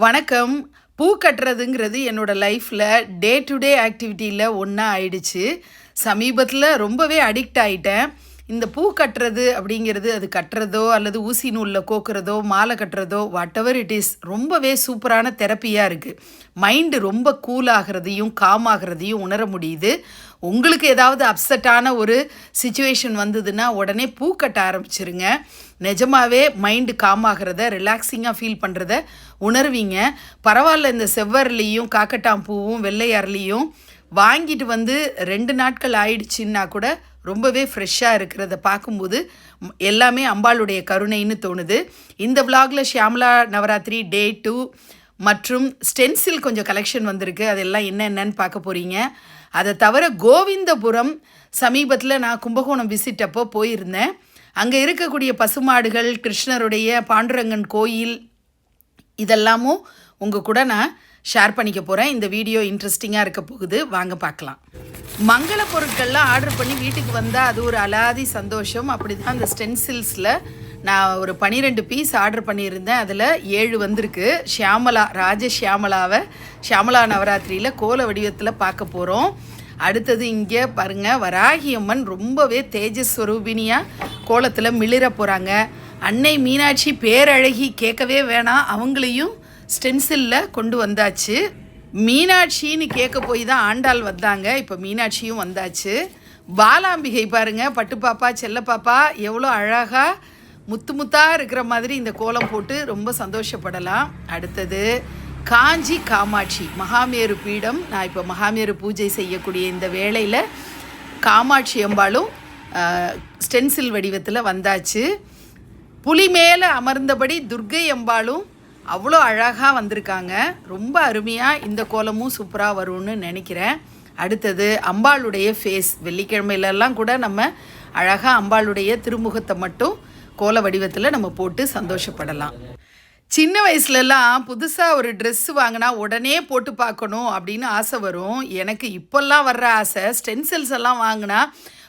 வணக்கம். பூ கட்டுறதுங்கிறது என்னோடய லைஃப்பில் டே டு டே ஆக்டிவிட்டியில் ஒன்றா ஆயிடுச்சு. சமீபத்தில் ரொம்பவே அடிக்ட் ஆகிட்டேன் இந்த பூ கட்டுறது அப்படிங்கிறது அது கட்டுறதோ அல்லது ஊசி நூலில் கோக்குறதோ மாலை கட்டுறதோ வாட் எவர் இட் இஸ் ரொம்பவே சூப்பரான தெரப்பியாக இருக்குது மைண்டு ரொம்ப கூல் ஆகிறதையும் காம் ஆகிறதையும் உணர முடியுது. உங்களுக்கு ஏதாவது அப்செட்டான ஒரு சுச்சுவேஷன் வந்ததுன்னா உடனே பூ கட்ட ஆரம்பிச்சிருங்க. நிஜமாகவே மைண்டு காம் ஆகிறத ரிலாக்ஸிங்காக ஃபீல் பண்ணுறத உணர்வீங்க. பரவாயில்ல இந்த செவ்வரலியும் காக்கட்டாம் பூவும் வெள்ளை வாங்கிட்டு வந்து ரெண்டு நாட்கள் ஆயிடுச்சுன்னா கூட ரொம்பவே ஃப்ரெஷ்ஷாக இருக்கிறத பார்க்கும்போது எல்லாமே அம்பாளுடைய கருணைன்னு தோணுது. இந்த vlogல ஷியாமலா நவராத்திரி டே டூ மற்றும் ஸ்டென்சில் கொஞ்சம் கலெக்ஷன் வந்திருக்கு. அதெல்லாம் என்ன பார்க்க போகிறீங்க அதை தவிர கோவிந்தபுரம் சமீபத்தில் நான் கும்பகோணம் விசிட் அப்போ போயிருந்தேன். அங்கே இருக்கக்கூடிய பசுமாடுகள் கிருஷ்ணருடைய பாண்டுரங்கன் கோயில் இதெல்லாமும் உங்கள் கூட நான் ஷேர் பண்ணிக்க போகிறேன் இந்த வீடியோ இன்ட்ரெஸ்டிங்காக இருக்க போகுது. வாங்க பார்க்கலாம். மங்கள பொருட்கள்லாம் ஆர்டர் பண்ணி வீட்டுக்கு வந்தால் அது ஒரு அலாதி சந்தோஷம். அப்படி தான் அந்த ஸ்டென்சில்ஸில் நான் ஒரு பன்னிரெண்டு பீஸ் ஆர்டர் பண்ணியிருந்தேன். அதில் ஏழு வந்திருக்கு. ஷியாமலா ராஜ ஷியாமலாவை ஷியாமலா நவராத்திரியில் கோல வடிவத்தில் பார்க்க போகிறோம் அடுத்தது இங்கே பாருங்க வராகி அம்மன் ரொம்பவே தேஜஸ்வரூபினியாக கோலத்தில் மிளிர போகிறாங்க அன்னை மீனாட்சி பேரழகி கேட்கவே வேணாம். அவங்களையும் ஸ்டென்சிலில் கொண்டு வந்தாச்சு. மீனாட்சின்னு கேட்க போய் தான் ஆண்டாள் வந்தாங்க. இப்போ மீனாட்சியும் வந்தாச்சு. பாலாம்பிகை பாருங்கள் பட்டு பாப்பா செல்ல பாப்பா எவ்வளோ அழகாக முத்து முத்தாக இருக்கிற மாதிரி இந்த கோலம் போட்டு ரொம்ப சந்தோஷப்படலாம். அடுத்தது காஞ்சி காமாட்சி மகாமேரு பீடம். நான் இப்போ மகாமேரு பூஜை செய்யக்கூடிய இந்த வேளையில் காமாட்சி அம்பாளும் ஸ்டென்சில் வடிவத்தில் வந்தாச்சு. புலி மேலே அமர்ந்தபடி துர்க்கை அம்பாளும் அவ்வளோ அழகாக வந்திருக்காங்க. ரொம்ப அருமையாக இந்த கோலமும் சூப்பராக வரும்னு நினைக்கிறேன். அடுத்தது அம்பாளுடைய ஃபேஸ் வெள்ளிக்கிழமையிலலாம் கூட நம்ம அழகாக அம்பாளுடைய திருமுகத்தை மட்டும் கோல வடிவத்தில் நம்ம போட்டு சந்தோஷப்படலாம். சின்ன வயசுலலாம் புதுசாக ஒரு ட்ரெஸ் வாங்கினா உடனே போட்டு பார்க்கணும் அப்படின்னு ஆசை வரும். எனக்கு இப்போல்லாம் வர்ற ஆசை ஸ்டென்சில்ஸ் எல்லாம் வாங்கினா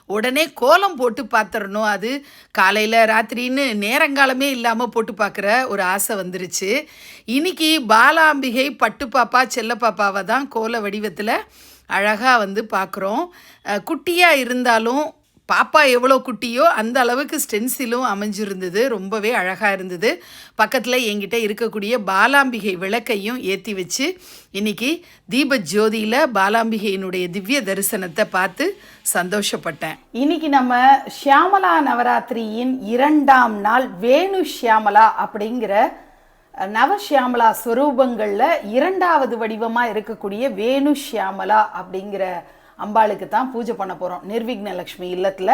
உடனே கோலம் போட்டு பார்த்துடணும் அது காலையில் ராத்திரின்னு நேரங்காலமே இல்லாமல் போட்டு பார்க்குற ஒரு ஆசை வந்துருச்சு. இன்னைக்கு பாலாம்பிகை பட்டு பாப்பா செல்ல பாப்பாவை தான் கோல வடிவத்தில் அழகாக வந்து பார்க்குறோம் குட்டியாக இருந்தாலும் பாப்பா எவ்வளோ குட்டியோ அந்த அளவுக்கு ஸ்டென்சிலும் அமைஞ்சிருந்தது ரொம்பவே அழகாக இருந்தது. பக்கத்தில் என்கிட்ட இருக்கக்கூடிய பாலாம்பிகை விளக்கையும் ஏற்றி வச்சு இன்னைக்கு தீப ஜோதியில் பாலாம்பிகையினுடைய திவ்ய தரிசனத்தை பார்த்து சந்தோஷப்பட்டேன். இன்னைக்கு நம்ம ஷியாமலா நவராத்திரியின் இரண்டாம் நாள் வேணு ஷியாமலா அப்படிங்கிற நவஷியாமலா ஸ்வரூபங்களில் இரண்டாவது வடிவமாக இருக்கக்கூடிய வேணு ஷியாமலா அப்படிங்கிற அம்பாளுக்கு தான் பூஜை பண்ண போகிறோம் நிர்விக்ன லக்ஷ்மி இல்லத்தில்.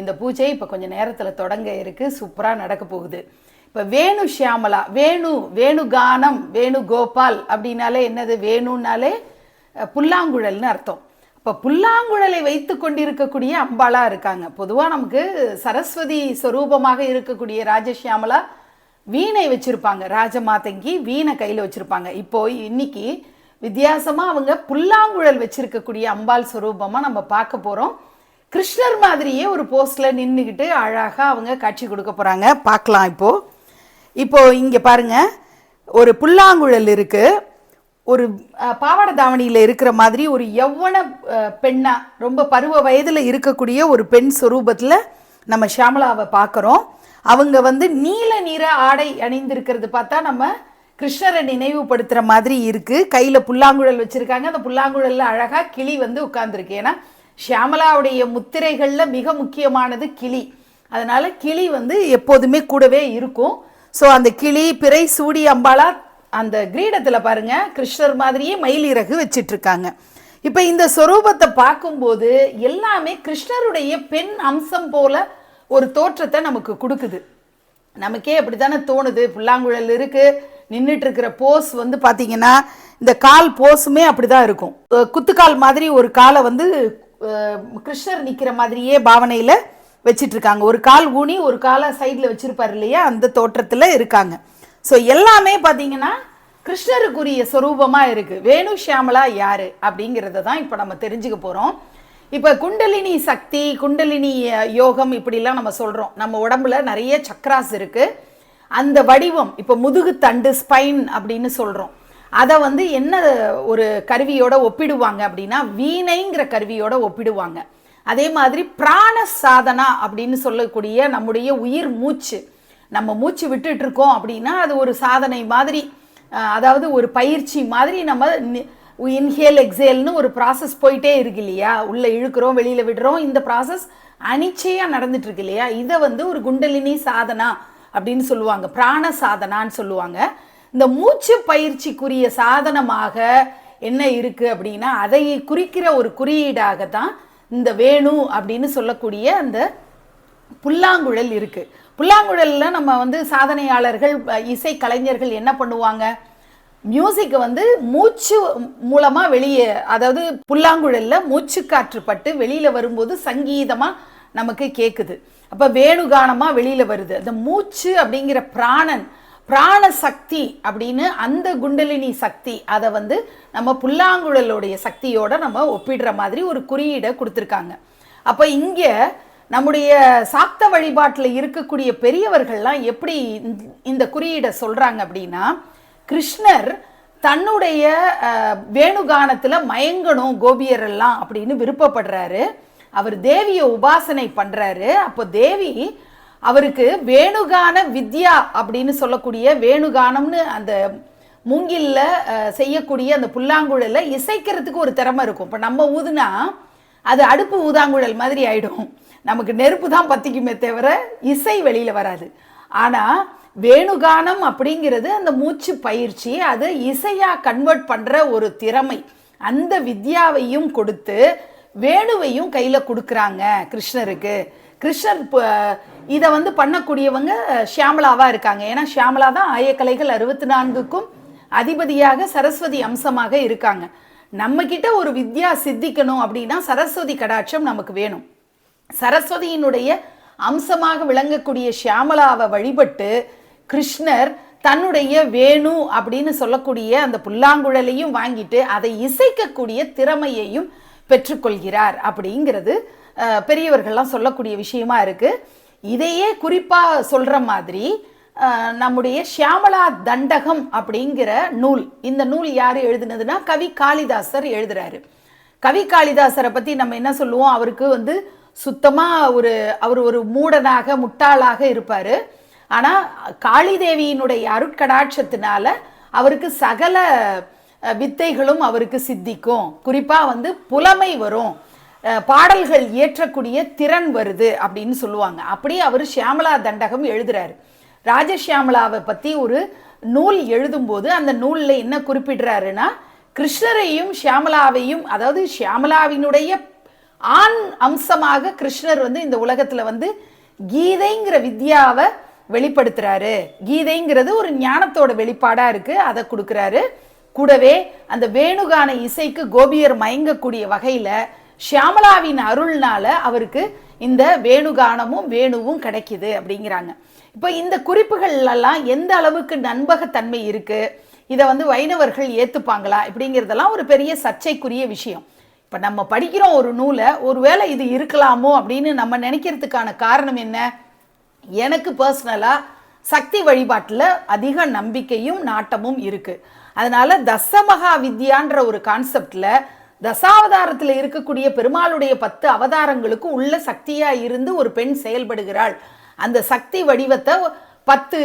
இந்த பூஜை இப்போ கொஞ்சம் நேரத்தில் தொடங்க இருக்குது சூப்பராக நடக்க போகுது. இப்போ வேணு ஷியாமலா வேணு வேணுகானம் வேணு கோபால் அப்படின்னாலே என்னது? வேணுன்னாலே புல்லாங்குழல்னு அர்த்தம். இப்போ புல்லாங்குழலை வைத்து கொண்டிருக்கக்கூடிய அம்பாளாக இருக்காங்க. பொதுவாக நமக்கு சரஸ்வதி ஸ்வரூபமாக இருக்கக்கூடிய ராஜஷியாமலா வீணை வச்சுருப்பாங்க. ராஜமாதங்கி வீணை கையில் வச்சுருப்பாங்க. இப்போ இன்னைக்கு வித்தியாசமாக அவங்க புல்லாங்குழல் வச்சிருக்கக்கூடிய அம்பாள் ஸ்வரூபமாக நம்ம பார்க்க போகிறோம் கிருஷ்ணர் மாதிரியே ஒரு போஸ்டில் நின்றுக்கிட்டு அழகாக அவங்க காட்சி கொடுக்க போகிறாங்க பார்க்கலாம் இப்போது இப்போது இங்கே பாருங்க. ஒரு புல்லாங்குழல் இருக்குது ஒரு பாவாடை தாவணியில் இருக்கிற மாதிரி ஒரு யௌவன பெண்ணாக ரொம்ப பருவ வயதில் இருக்கக்கூடிய ஒரு பெண் சுரூபத்தில் நம்ம ஷியாமலாவை பார்க்குறோம். அவங்க வந்து நீல நிற ஆடை அணிந்திருக்கிறது பார்த்தா நம்ம கிருஷ்ணரை நினைவுபடுத்துகிற மாதிரி இருக்குது கையில் புல்லாங்குழல் வச்சுருக்காங்க. அந்த புல்லாங்குழலில் அழகாக கிளி வந்து உட்காந்துருக்கு ஏன்னா ஷியாமலாவுடைய முத்திரைகளில் மிக முக்கியமானது கிளி. அதனால் கிளி வந்து எப்போதுமே கூடவே இருக்கும். ஸோ அந்த கிளி பிறை சூடி அம்பாலா அந்த கிரீடத்தில் பாருங்கள் கிருஷ்ணர் மாதிரியே மயிலிறகு வச்சிட்ருக்காங்க. இப்போ இந்த சொரூபத்தை பார்க்கும்போது எல்லாமே கிருஷ்ணருடைய பெண் அம்சம் போல ஒரு தோற்றத்தை நமக்கு கொடுக்குது. நமக்கே அப்படி தானே தோணுது. புல்லாங்குழல் இருக்குது நின்றுட்டு இருக்கிற போஸ் வந்து பார்த்தீங்கன்னா இந்த கால் போஸுமே அப்படி தான் இருக்கும் குத்துக்கால் மாதிரி ஒரு காலை வந்து கிருஷ்ணர் நிற்கிற மாதிரியே பாவனையில் வச்சிட்ருக்காங்க. ஒரு கால் ஊனி ஒரு காலை சைடில் வச்சுருப்பார் இல்லையா? அந்த தோற்றத்தில் இருக்காங்க. ஸோ எல்லாமே பார்த்தீங்கன்னா கிருஷ்ணருக்குரிய சொரூபமாக இருக்குது வேணு ஷியாமலா யார்? அப்படிங்கிறத தான் இப்போ நம்ம தெரிஞ்சுக்க போகிறோம் இப்போ குண்டலினி சக்தி குண்டலினி யோகம் இப்படிலாம் நம்ம சொல்கிறோம் நம்ம உடம்புல நிறைய சக்ராஸ் இருக்குது அந்த வடிவம் இப்போ முதுகு தண்டு ஸ்பைன் அப்படின்னு சொல்கிறோம் அதை வந்து என்ன ஒரு கருவியோட ஒப்பிடுவாங்க அப்படின்னா வீணைங்கிற கருவியோட ஒப்பிடுவாங்க. அதே மாதிரி பிராண சாதனா அப்படின்னு சொல்லக்கூடிய நம்முடைய உயிர் மூச்சு. நம்ம மூச்சு விட்டுட்டு இருக்கோம் அப்படின்னா அது ஒரு சாதனை மாதிரி அதாவது ஒரு பயிற்சி மாதிரி நம்ம இன்ஹேல் எக்ஸேல்னு ஒரு ப்ராசஸ் போயிட்டே இருக்கு இல்லையா? உள்ளே இழுக்கிறோம் வெளியில் விடுறோம். இந்த ப்ராசஸ் அனிச்சையாக நடந்துட்டு இருக்கு இல்லையா? இதை வந்து ஒரு குண்டலினி சாதனா அப்படின்னு சொல்லுவாங்க. பிராண சாதனான்னு சொல்லுவாங்க. இந்த மூச்சு பயிற்சிக்குரிய சாதனமாக என்ன இருக்குது அப்படின்னா அதை குறிக்கிற ஒரு குறியீடாக தான் இந்த வேணு அப்படின்னு சொல்லக்கூடிய அந்த புல்லாங்குழல் இருக்குது புல்லாங்குழலில் நம்ம வந்து சாதனையாளர்கள் இசை கலைஞர்கள் என்ன பண்ணுவாங்க? மியூசிக்கை வந்து மூச்சு மூலமாக வெளியே அதாவது புல்லாங்குழலில் மூச்சு காற்று பட்டு வெளியில் வரும்போது சங்கீதமாக நமக்கு கேட்குது அப்போ வேணுகானமாக வெளியில் வருது. அந்த மூச்சு அப்படிங்கிற பிராணன் பிராண சக்தி அப்படின்னு அந்த குண்டலினி சக்தி அதை வந்து நம்ம புல்லாங்குழலுடைய சக்தியோட நம்ம ஒப்பிடுற மாதிரி ஒரு குறியீடை கொடுத்துருக்காங்க. அப்போ இங்கே நம்முடைய சாக்த வழிபாட்டில் இருக்கக்கூடிய பெரியவர்கள்லாம் எப்படி இந்த- இந்த குறியீடை சொல்கிறாங்க அப்படின்னா கிருஷ்ணர் தன்னுடைய வேணுகானத்தில் மயங்கணும் கோபியர் எல்லாம் அப்படின்னு விருப்பப்படுறாரு. அவர் தேவியை உபாசனை பண்ணுறாரு அப்போ தேவி அவருக்கு வேணுகான வித்யா அப்படின்னு சொல்லக்கூடிய வேணுகானம்னு அந்த மூங்கில்ல செய்யக்கூடிய அந்த புல்லாங்குழல இசைக்கிறதுக்கு ஒரு திறமை இருக்கும். இப்போ நம்ம ஊதுனா அது அடுப்பு ஊதாங்குழல் மாதிரி ஆயிடும். நமக்கு நெருப்பு தான் பத்திக்குமே தவிர இசை வெளியில் வராது. ஆனால் வேணுகானம் அப்படிங்கிறது அந்த மூச்சு பயிற்சி அதை இசையாக கன்வெர்ட் பண்ணுற ஒரு திறமை. அந்த வித்யாவையும் கொடுத்து வேணுவையும் கையில் கொடுக்குறாங்க கிருஷ்ணருக்கு. கிருஷ்ணர் இதை வந்து பண்ணக்கூடியவங்க ஷியாமலாவாக இருக்காங்க. ஏன்னா ஷியாமலா தான் ஆயக்கலைகள் அறுபத்தி நான்குக்கும் அதிபதியாக சரஸ்வதி அம்சமாக இருக்காங்க. நம்மக்கிட்ட ஒரு வித்யா சித்திக்கணும் அப்படின்னா சரஸ்வதி கடாட்சம் நமக்கு வேணும். சரஸ்வதியினுடைய அம்சமாக விளங்கக்கூடிய ஷியாமலாவை வழிபட்டு கிருஷ்ணர் தன்னுடைய வேணு அப்படின்னு சொல்லக்கூடிய அந்த புல்லாங்குழலையும் வாங்கிட்டு அதை இசைக்கக்கூடிய திறமையையும் பெற்றுக்கொள்கிறார் அப்படிங்கிறது பெரியவர்கள்லாம் சொல்லக்கூடிய விஷயமா இருக்குது இதையே குறிப்பாக சொல்கிற மாதிரி நம்முடைய ஷியாமலா தண்டகம் அப்படிங்கிற நூல் இந்த நூல் யார் எழுதுனதுன்னா கவி காளிதாசர் எழுதுறாரு. கவி காளிதாசரை பற்றி நம்ம என்ன சொல்லுவோம்? அவருக்கு வந்து சுத்தமாக ஒரு அவர் ஒரு மூடனாக முட்டாளாக இருப்பார். ஆனால் காளிதேவியினுடைய அருட்கடாட்சத்தினால அவருக்கு சகல வித்தைகளும் அவருக்கு சித்திக்கும். குறிப்பாக வந்து புலமை வரும். பாடல்கள் இயற்றக்கூடிய திறன் வருது அப்படின்னு சொல்லுவாங்க. அப்படியே அவர் ஷியாமலா தண்டகம் எழுதுறாரு. ராஜஷியாமலாவை பற்றி ஒரு நூல் எழுதும்போது அந்த நூலில் என்ன குறிப்பிடுறாருன்னா கிருஷ்ணரையும் ஷியாமலாவையும் அதாவது ஷியாமலாவினுடைய ஆண் அம்சமாக கிருஷ்ணர் வந்து இந்த உலகத்தில் வந்து கீதைங்கிற வித்யாவை வெளிப்படுத்துறாரு. கீதைங்கிறது ஒரு ஞானத்தோட வெளிப்பாடாக இருக்குது அதை கொடுக்குறாரு. கூடவே அந்த வேணுகான இசைக்கு கோபியர் மயங்கக்கூடிய வகையில் ஷியாமலாவின் அருள்னால அவருக்கு இந்த வேணுகானமும் வேணுவும் கிடைக்கிது அப்படிங்கிறாங்க. இப்போ இந்த குறிப்புகள்லாம் எந்த அளவுக்கு நண்பகத்தன்மை இருக்குது இதை வந்து வைணவர்கள் ஏற்றுப்பாங்களா இப்படிங்கிறதெல்லாம் ஒரு பெரிய சர்ச்சைக்குரிய விஷயம். இப்போ நம்ம படிக்கிறோம் ஒரு நூலை ஒருவேளை இது இருக்கலாமோ அப்படின்னு நம்ம நினைக்கிறதுக்கான காரணம் என்ன? எனக்கு பர்சனலாக சக்தி வழிபாட்டில் அதிக நம்பிக்கையும் நாட்டமும் இருக்குது அதனால தசமகா வித்யான்ற ஒரு கான்செப்டில் தசாவதாரத்தில் இருக்கக்கூடிய பெருமாளுடைய பத்து அவதாரங்களுக்கு உள்ள சக்தியாக இருந்து ஒரு பெண் செயல்படுகிறாள். அந்த சக்தி வடிவத்தை பத்து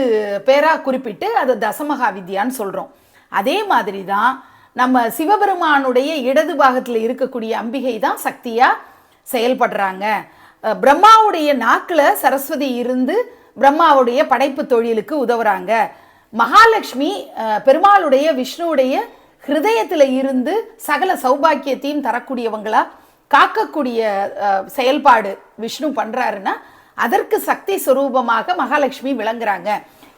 பேராக குறிப்பிட்டு அதை தசமகா வித்யான்னு சொல்கிறோம் அதே மாதிரி தான் நம்ம சிவபெருமானுடைய இடது பாகத்தில் இருக்கக்கூடிய அம்பிகை தான் சக்தியாக செயல்படுறாங்க. பிரம்மாவுடைய நாக்கில் சரஸ்வதி இருந்து பிரம்மாவுடைய படைப்பு தொழிலுக்கு உதவுறாங்க. மகாலட்சுமி பெருமாளுடைய விஷ்ணுவுடைய ஹிருதயத்தில் இருந்து சகல சௌபாக்கியத்தையும் தரக்கூடியவங்களா காக்கக்கூடிய செயல்பாடு விஷ்ணு பண்ணுறாருன்னா அதற்கு சக்தி சுரூபமாக மகாலட்சுமி விளங்குறாங்க.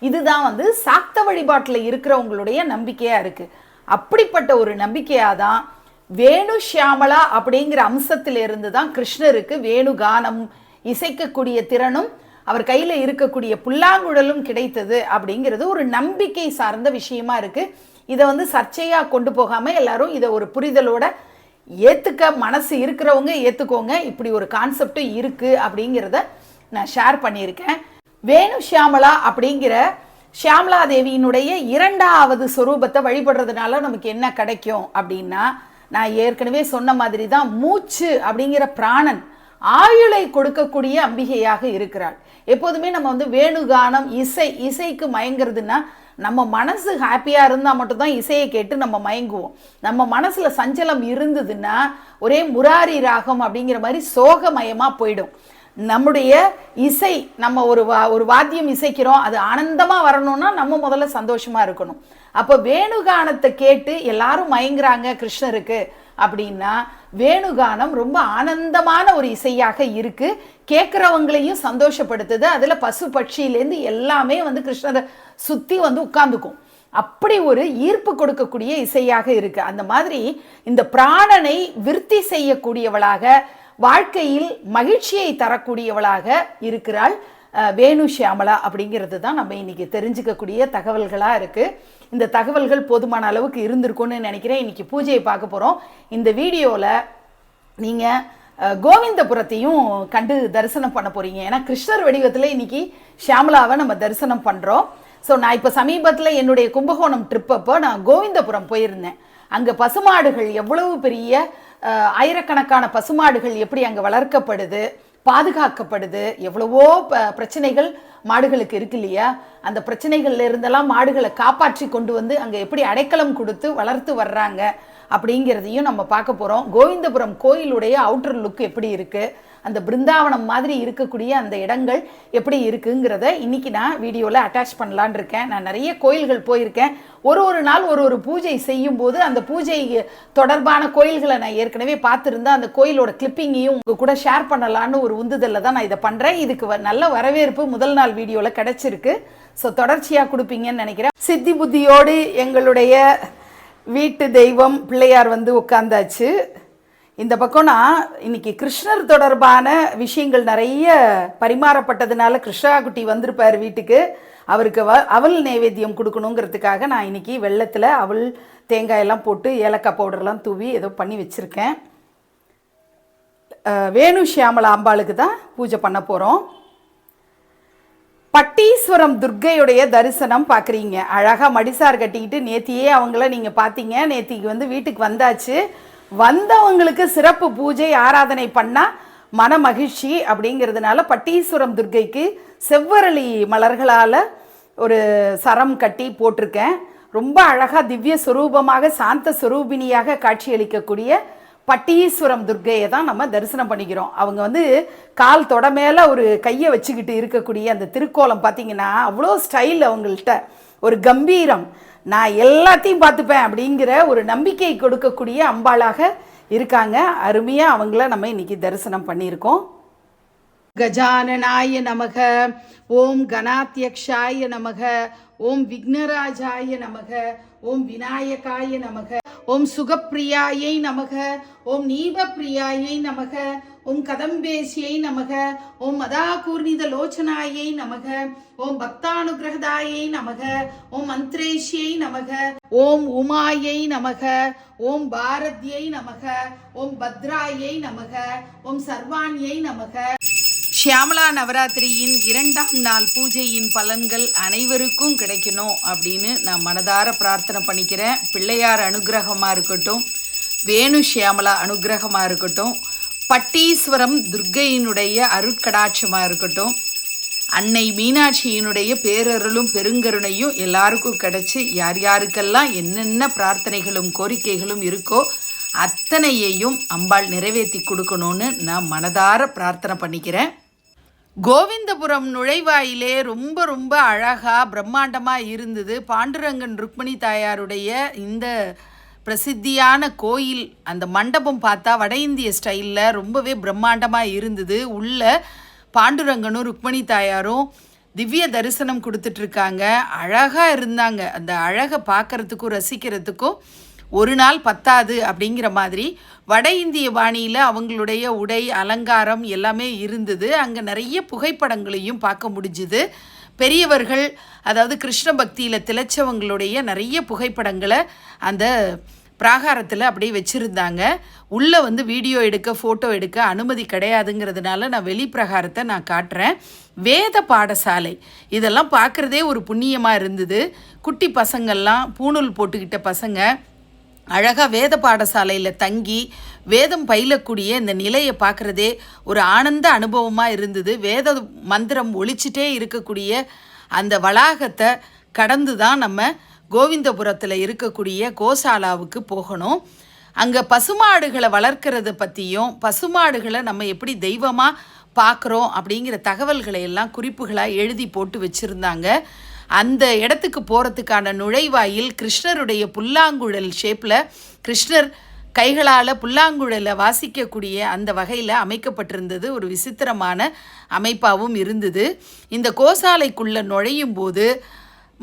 இதுதான் வந்து சாக்த வழிபாட்டில் இருக்கிறவங்களுடைய நம்பிக்கையாக இருக்குது அப்படிப்பட்ட ஒரு நம்பிக்கையாக தான் வேணு ஷியாமலா அப்படிங்கிற அம்சத்திலிருந்து தான் கிருஷ்ணருக்கு வேணு கானம் இசைக்கக்கூடிய திறனும் அவர் கையில் இருக்கக்கூடிய புல்லாங்குழலும் கிடைத்தது அப்படிங்கிறது ஒரு நம்பிக்கை சார்ந்த விஷயமா இருக்கு. இதை வந்து சர்ச்சையாக கொண்டு போகாமல் எல்லாரும் இதை ஒரு புரிதலோட ஏற்றுக்க மனசு இருக்கிறவங்க ஏற்றுக்கோங்க இப்படி ஒரு கான்செப்டும் இருக்குது அப்படிங்கிறத நான் ஷேர் பண்ணியிருக்கேன். வேணு ஷியாமலா அப்படிங்கிற ஷியாமலா தேவியினுடைய இரண்டாவது சொரூபத்தை வழிபடுறதுனால நமக்கு என்ன கிடைக்கும் அப்படின்னா நான் ஏற்கனவே சொன்ன மாதிரி தான் மூச்சு அப்படிங்கிற பிராணன் ஆயுளை கொடுக்கக்கூடிய அம்பிகையாக இருக்கிறாள். எப்போதுமே நம்ம வந்து வேணுகானம் இசை இசைக்கு மயங்கிறதுனா நம்ம மனசு ஹாப்பியாக இருந்தால் மட்டும்தான் இசையை கேட்டு நம்ம மயங்குவோம். நம்ம மனசில் சஞ்சலம் இருந்ததுன்னா ஒரே முராரி ராகம் அப்படிங்கிற மாதிரி சோகமயமாக போயிடும். நம்முடைய இசை நம்ம ஒரு வா ஒரு வாத்தியம் இசைக்கிறோம் அது ஆனந்தமாக வரணும்னா நம்ம முதல்ல சந்தோஷமாக இருக்கணும். அப்போ வேணுகானத்தை கேட்டு எல்லாரும் மயங்குறாங்க கிருஷ்ணருக்கு. அப்படின்னா வேணுகானம் ரொம்ப ஆனந்தமான ஒரு இசையாக இருக்கு. கேட்குறவங்களையும் சந்தோஷப்படுத்துது. அதில் பசு பட்சியிலேருந்து எல்லாமே வந்து கிருஷ்ணரை சுற்றி வந்து உட்காந்துக்கும் அப்படி ஒரு ஈர்ப்பு கொடுக்கக்கூடிய இசையாக இருக்குது அந்த மாதிரி இந்த பிராணனை விருத்தி செய்யக்கூடியவளாக வாழ்க்கையில் மகிழ்ச்சியை தரக்கூடியவளாக இருக்கிறாள் வேணு ஷியாமலா அப்படிங்கிறது தான் நம்ம இன்னைக்கு தெரிஞ்சுக்கக்கூடிய தகவல்களாக இருக்குது இந்த தகவல்கள் போதுமான அளவுக்கு இருந்திருக்கும்னு நினைக்கிறேன். இன்றைக்கி பூஜையை பார்க்க போகிறோம் இந்த வீடியோவில் நீங்கள் கோவிந்தபுரத்தையும் கண்டு தரிசனம் பண்ண போகிறீங்க ஏன்னா கிருஷ்ணர் வடிவத்தில் இன்னைக்கு ஷியாமலாவை நம்ம தரிசனம் பண்ணுறோம் ஸோ நான் இப்போ சமீபத்தில் என்னுடைய கும்பகோணம் ட்ரிப் அப்போ நான் கோவிந்தபுரம் போயிருந்தேன். அங்கே பசுமாடுகள் எவ்வளவு பெரிய ஆயிரக்கணக்கான பசுமாடுகள் எப்படி அங்கே வளர்க்கப்படுது? பாதுகாக்கப்படுது. எவ்வளவோ ப- பிரச்சனைகள் மாடுகளுக்கு இருக்கு இல்லையா? அந்த பிரச்சனைகள்ல இருந்தெல்லாம் மாடுகளை காப்பாற்றி கொண்டு வந்து அங்கே எப்படி அடைக்கலம் கொடுத்து வளர்த்து வர்றாங்க அப்படிங்கிறதையும் நம்ம பார்க்க போகிறோம் கோவிந்தபுரம் கோயிலுடைய அவுட்டர் லுக் எப்படி இருக்குது அந்த பிருந்தாவனம் மாதிரி இருக்கக்கூடிய அந்த இடங்கள் எப்படி இருக்குங்கிறத இன்னைக்கு நான் வீடியோவில் அட்டாச் பண்ணலான்னு இருக்கேன். நான் நிறைய கோயில்கள் போயிருக்கேன். ஒரு ஒரு நாள் ஒரு ஒரு பூஜை செய்யும் போது அந்த பூஜை தொடர்பான கோயில்களை நான் ஏற்கனவே பார்த்துருந்தேன். அந்த கோயிலோட கிளிப்பிங்கையும் உங்க கூட ஷேர் பண்ணலான்னு ஒரு உந்துதலில் தான் நான் இதை பண்ணுறேன் இதுக்கு வ- நல்ல வரவேற்பு முதல் நாள் வீடியோவில் கிடைச்சிருக்கு. ஸோ தொடர்ச்சியாக கொடுப்பீங்கன்னு நினைக்கிறேன். சித்தி புத்தியோடு எங்களுடைய வீட்டு தெய்வம் பிள்ளையார் வந்து உட்காந்தாச்சு இந்த பக்கம் நான் இன்னைக்கு கிருஷ்ணர் தொடர்பான விஷயங்கள் நிறைய பரிமாறப்பட்டதுனால கிருஷ்ணா குட்டி வந்திருப்பார் வீட்டுக்கு. அவருக்கு வ அவல் நைவேத்தியம் கொடுக்கணுங்கிறதுக்காக நான் இன்னைக்கு வெள்ளத்தில் அவல் தேங்காயெல்லாம் போட்டு ஏலக்காய் பவுடர்லாம் தூவி ஏதோ பண்ணி வச்சுருக்கேன். வேணு ஷியாமலா அம்பாளுக்கு தான் பூஜை பண்ண போகிறோம் பட்டீஸ்வரம் துர்க்கையுடைய தரிசனம் பார்க்குறீங்க அழகாக மடிசார் கட்டிக்கிட்டு நேத்தியே அவங்கள நீங்கள் பார்த்தீங்க நேத்திக்கு வந்து வீட்டுக்கு வந்தாச்சு. வந்தவங்களுக்கு சிறப்பு பூஜை ஆராதனை பண்ணால் மன மகிழ்ச்சி அப்படிங்கிறதுனால பட்டீஸ்வரம் துர்க்கைக்கு செவ்வரளி மலர்களால் ஒரு சரம் கட்டி போட்டிருக்கேன். ரொம்ப அழகாக திவ்ய சுரூபமாக சாந்த சுரூபிணியாக காட்சியளிக்கக்கூடிய பட்டீஸ்வரம் துர்க்கையை தான் நம்ம தரிசனம் பண்ணிக்கிறோம். அவங்க வந்து கால் தொட மேலே ஒரு கையை வச்சுக்கிட்டு இருக்கக்கூடிய அந்த திருக்கோலம் பார்த்தீங்கன்னா அவ்வளோ ஸ்டைல் அவங்கள்ட்ட. ஒரு கம்பீரம். நான் எல்லாத்தையும் பார்த்துப்பேன் அப்படிங்கிற ஒரு நம்பிக்கை கொடுக்கக்கூடிய அம்பாளாக இருக்காங்க. அருமையாக அவங்கள நம்ம இன்னைக்கு தரிசனம் பண்ணியிருக்கோம். கஜானனாய நமக ஓம் கணாத்தியக்ஷாய நமக ஓம் விக்னராஜாய நமக ஓம் விநாயகாய நமக ஓம் சுகப்பிரியாயை நமக ஓம் நீபப்பிரியாயை நமக ஓம் கதம்பேசியை நமக ஓம் மதாகூர்ணித லோச்சனாயை நமக ஓம் பக்தானுகிரகதாயை நமக ஓம் மந்த்ரேஷியை நமக ஓம் உமாயை நமக ஓம் பாரத்யை நமக ஓம் பத்ராயை நமக ஓம் சர்வாண்யை நமக ஷியாமலா நவராத்திரியின் இரண்டாம் நாள் பூஜையின் பலன்கள் அனைவருக்கும் கிடைக்கணும் அப்படின்னு நான் மனதார பிரார்த்தனை பண்ணிக்கிறேன். பிள்ளையார் அனுகிரகமாக இருக்கட்டும் வேணு ஷியாமலா அனுகிரகமாக இருக்கட்டும் பட்டீஸ்வரம் துர்க்கையினுடைய அருட்கடாட்சமாக இருக்கட்டும் அன்னை மீனாட்சியினுடைய பேரருளும் பெருங்கருணையும் எல்லாருக்கும் கிடைச்சி யார் யாருக்கெல்லாம் என்னென்ன பிரார்த்தனைகளும் கோரிக்கைகளும் இருக்கோ அத்தனையையும் அம்பாள் நிறைவேற்றி கொடுக்கணும்னு நான் மனதார பிரார்த்தனை பண்ணிக்கிறேன். கோவிந்தபுரம் நுழைவாயிலே ரொம்ப ரொம்ப அழகாக பிரம்மாண்டமாக இருந்தது. பாண்டுரங்கன் ருக்மணி தாயாருடைய இந்த பிரசித்தியான கோயில் அந்த மண்டபம் பார்த்தா வட இந்திய ஸ்டைலில் ரொம்பவே பிரம்மாண்டமாக இருந்தது. உள்ள பாண்டுரங்கனும் ருக்மணி தாயாரும் திவ்ய தரிசனம் கொடுத்துட்ருக்காங்க. அழகாக இருந்தாங்க. அந்த அழகை பார்க்கறதுக்கும் ரசிக்கிறதுக்கும் ஒரு நாள் பத்தாது அப்படிங்கிற மாதிரி வட இந்திய பாணியில் அவங்களுடைய உடை அலங்காரம் எல்லாமே இருந்தது. அங்கே நிறைய புகைப்படங்களையும் பார்க்க முடிஞ்சுது. பெரியவர்கள் அதாவது கிருஷ்ண பக்தியில் திளைச்சவங்களுடைய நிறைய புகைப்படங்களை அந்த பிராகாரத்தில் அப்படியே வச்சுருந்தாங்க. உள்ளே வந்து வீடியோ எடுக்க ஃபோட்டோ எடுக்க அனுமதி கிடையாதுங்கிறதுனால நான் வெளி பிரகாரத்தை நான் காட்டுறேன். வேத பாடசாலை. இதெல்லாம் பார்க்குறதே ஒரு புண்ணியமாக இருந்தது. குட்டி பசங்கள்லாம் பூணூல் போட்டுக்கிட்ட பசங்க அழகாக வேத பாடசாலையில் தங்கி வேதம் பயிலக்கூடிய இந்த நிலையை பார்க்குறதே ஒரு ஆனந்த அனுபவமாக இருந்தது. வேத மந்திரம் ஒழிச்சிட்டே இருக்கக்கூடிய அந்த வளாகத்தை கடந்து தான் நம்ம கோவிந்தபுரத்தில் இருக்கக்கூடிய கோசாலாவுக்கு போகணும். அங்கே பசுமாடுகளை வளர்க்கறத பற்றியும் பசுமாடுகளை நம்ம எப்படி தெய்வமாக பார்க்குறோம் அப்படிங்கிற தகவல்களை எல்லாம் குறிப்புகளாக எழுதி போட்டு வச்சுருந்தாங்க. அந்த இடத்துக்கு போகிறதுக்கான நுழைவாயில் கிருஷ்ணருடைய புல்லாங்குழல் ஷேப்பில் கிருஷ்ணர் கைகளால் புல்லாங்குழலை வாசிக்கக்கூடிய அந்த வகையில் அமைக்கப்பட்டிருந்தது. ஒரு விசித்திரமான அமைப்பாகவும் இருந்தது. இந்த கோசாலைக்குள்ளே நுழையும் போது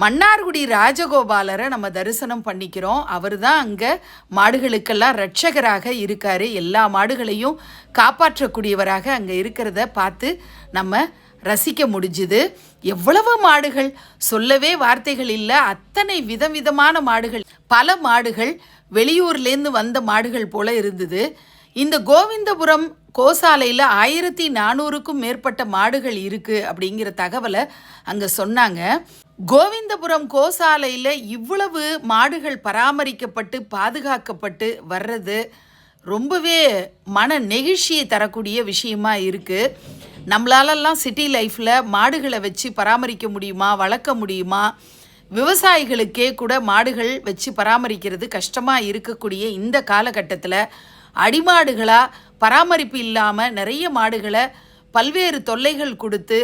மன்னார்குடி ராஜகோபாலரை நம்ம தரிசனம் பண்ணிக்கிறோம். அவர் தான் அங்கே மாடுகளுக்கெல்லாம் ரட்சகராக இருக்கார். எல்லா மாடுகளையும் காப்பாற்றக்கூடியவராக அங்கே இருக்கிறத பார்த்து நம்ம ரசிக்க முடிஞ்சுது. எவ்வளவு மாடுகள்? சொல்லவே வார்த்தைகள் இல்லை. அத்தனை விதவிதமான மாடுகள். பல மாடுகள். வெளியூர்லேருந்து வந்த மாடுகள் போல இருந்தது. இந்த கோவிந்தபுரம் கோசாலையில் ஆயிரத்தி நானூறுக்கும் மேற்பட்ட மாடுகள் இருக்குது அப்படிங்கிற தகவலை அங்கே சொன்னாங்க. கோவிந்தபுரம் கோசாலையில் இவ்வளவு மாடுகள் பராமரிக்கப்பட்டு பாதுகாக்கப்பட்டு வர்றது ரொம்பவே மன நெகிழ்ச்சியை தரக்கூடிய விஷயமா இருக்குது நம்மளாலெல்லாம் சிட்டி லைஃப்பில் மாடுகளை வச்சு பராமரிக்க முடியுமா? வளர்க்க முடியுமா? விவசாயிகளுக்கே கூட மாடுகள் வச்சு பராமரிக்கிறது கஷ்டமாக இருக்கக்கூடிய இந்த காலகட்டத்தில் அடிமாடுகளாக பராமரிப்பு இல்லாமல் நிறைய மாடுகளை பல்வேறு தொல்லைகள் கொடுத்து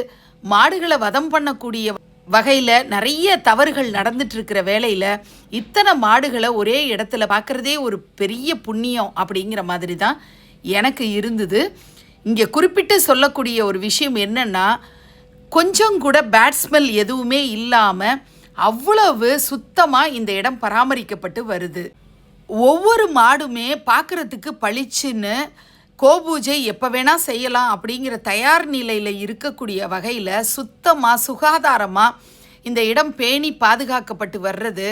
மாடுகளை வதம் பண்ணக்கூடிய வகையில் நிறைய தவறுகள் நடந்துட்டு இருக்கிற வேலையில் இத்தனை மாடுகளை ஒரே இடத்துல பார்க்குறதே ஒரு பெரிய புண்ணியம் அப்படிங்கிற மாதிரி தான் எனக்கு இருந்தது. இங்கே குறிப்பிட்டு சொல்லக்கூடிய ஒரு விஷயம் என்னென்னா கொஞ்சம் கூட பேட் ஸ்மெல் எதுவுமே இல்லாமல் அவ்வளவு சுத்தமாக இந்த இடம் பராமரிக்கப்பட்டு வருது. ஒவ்வொரு மாடுமே பார்க்குறதுக்கு பளிச்சுன்னு கோபூஜை எப்போ வேணால் செய்யலாம் அப்படிங்கிற தயார் நிலையில் இருக்கக்கூடிய வகையில் சுத்தமாக சுகாதாரமாக இந்த இடம் பேணி பாதுகாக்கப்பட்டு வர்றது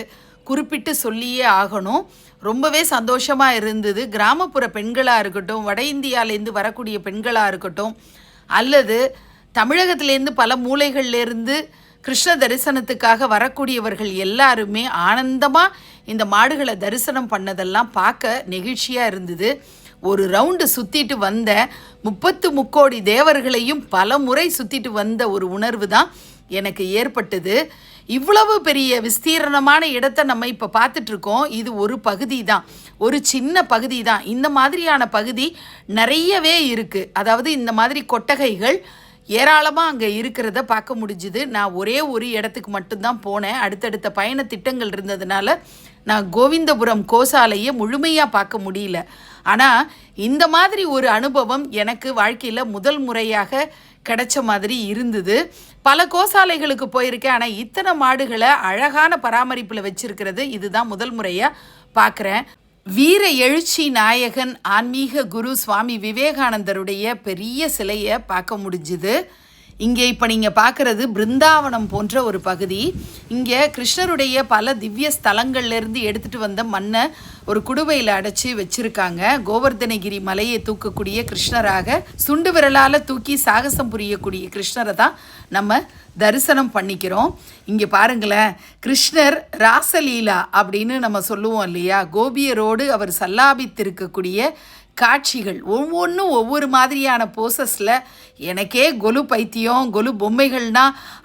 குறிப்பிட்டு சொல்லியே ஆகணும். ரொம்பவே சந்தோஷமாக இருந்தது. கிராமப்புற பெண்களாக இருக்கட்டும் வட இந்தியாவிலேருந்து வரக்கூடிய பெண்களாக இருக்கட்டும் அல்லது தமிழகத்திலேருந்து பல மூலைகள்லேருந்து கிருஷ்ண தரிசனத்துக்காக வரக்கூடியவர்கள் எல்லாருமே ஆனந்தமாக இந்த மாடுகளை தரிசனம் பண்ணதெல்லாம் பார்க்க நெகிழ்ச்சியாக இருந்தது. ஒரு ரவுண்டு சுற்றிட்டு வந்த முப்பத்து முக்கோடி தேவர்களையும் பல முறை சுற்றிட்டு வந்த ஒரு உணர்வு தான் எனக்கு ஏற்பட்டது. இவ்வளவு பெரிய விஸ்தீரணமான இடத்தை நம்ம இப்போ பார்த்துட்ருக்கோம் இது ஒரு பகுதி தான். ஒரு சின்ன பகுதி தான். இந்த மாதிரியான பகுதி நிறையவே இருக்குது அதாவது இந்த மாதிரி கொட்டகைகள் ஏராளமாக அங்கே இருக்கிறத பார்க்க முடிஞ்சுது. நான் ஒரே ஒரு இடத்துக்கு மட்டும்தான் போனேன். அடுத்தடுத்த பயண திட்டங்கள் இருந்ததுனால நான் கோவிந்தபுரம் கோசாலையை முழுமையாக பார்க்க முடியல. ஆனால் இந்த மாதிரி ஒரு அனுபவம் எனக்கு வாழ்க்கையில் முதல் முறையாக கிடைச்ச மாதிரி இருந்தது. பல கோசாலைகளுக்கு போயிருக்கேன். ஆனால் இத்தனை மாடுகளை அழகான பராமரிப்பில் வச்சுருக்கிறது. இதுதான் முதல் முறையாக பார்க்குறேன். வீர எழுச்சி நாயகன் ஆன்மீக குரு சுவாமி விவேகானந்தருடைய பெரிய சிலையை பார்க்க முடிஞ்சுது. இங்கே இப்போ நீங்கள் பார்க்குறது பிருந்தாவனம் போன்ற ஒரு பகுதி. இங்கே கிருஷ்ணருடைய பல திவ்ய ஸ்தலங்கள்லேருந்து எடுத்துகிட்டு வந்த மண்ணை ஒரு குடுவையில் அடைச்சி வச்சுருக்காங்க. கோவர்தனகிரி மலையை தூக்கக்கூடிய கிருஷ்ணராக சுண்டு விரலால் தூக்கி சாகசம் புரியக்கூடிய கிருஷ்ணரை தான் நம்ம தரிசனம் பண்ணிக்கிறோம். இங்கே பாருங்களேன் கிருஷ்ணர் ராசலீலா அப்படின்னு நம்ம சொல்லுவோம் இல்லையா? கோபியரோடு அவர் சல்லாபித்திருக்கக்கூடிய காட்சிகள். ஒவ்வொன்றும் ஒவ்வொரு மாதிரியான போசஸில் எனக்கே கொலு பைத்தியம் கொலு பொம்மைகள்னா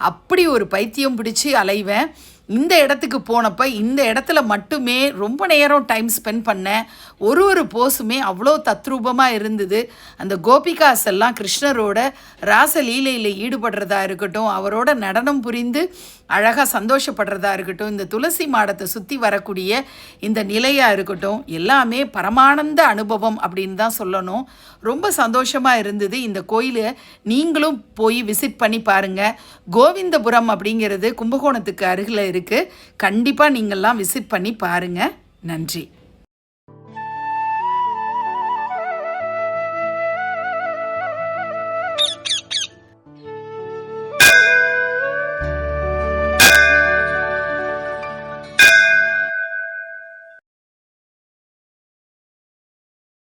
அப்படி ஒரு பைத்தியம் பிடிச்சி அலைவேன். இந்த இடத்துக்கு போனப்போ இந்த இடத்துல மட்டுமே ரொம்ப நேரம் டைம் ஸ்பெண்ட் பண்ணேன் ஒரு ஒரு போஸுமே அவ்வளோ தத்ரூபமாக இருந்தது. அந்த கோபிகாஸ் எல்லாம் கிருஷ்ணரோட ராசலீலையில் ஈடுபடுறதா இருக்கட்டும் அவரோட நடனம் புரிந்து அழகாக சந்தோஷப்படுறதா இருக்கட்டும் இந்த துளசி மாடத்தை சுற்றி வரக்கூடிய இந்த நிலையாக இருக்கட்டும் எல்லாமே பரமானந்த அனுபவம் அப்படின்னு தான் சொல்லணும். ரொம்ப சந்தோஷமாக இருந்தது இந்த கோயிலை. நீங்களும் போய் விசிட் பண்ணி பாருங்கள் கோவிந்தபுரம் அப்படிங்கிறது கும்பகோணத்துக்கு அருகில் இருக்குது கண்டிப்பாக நீங்கள்லாம் விசிட் பண்ணி பாருங்கள் நன்றி.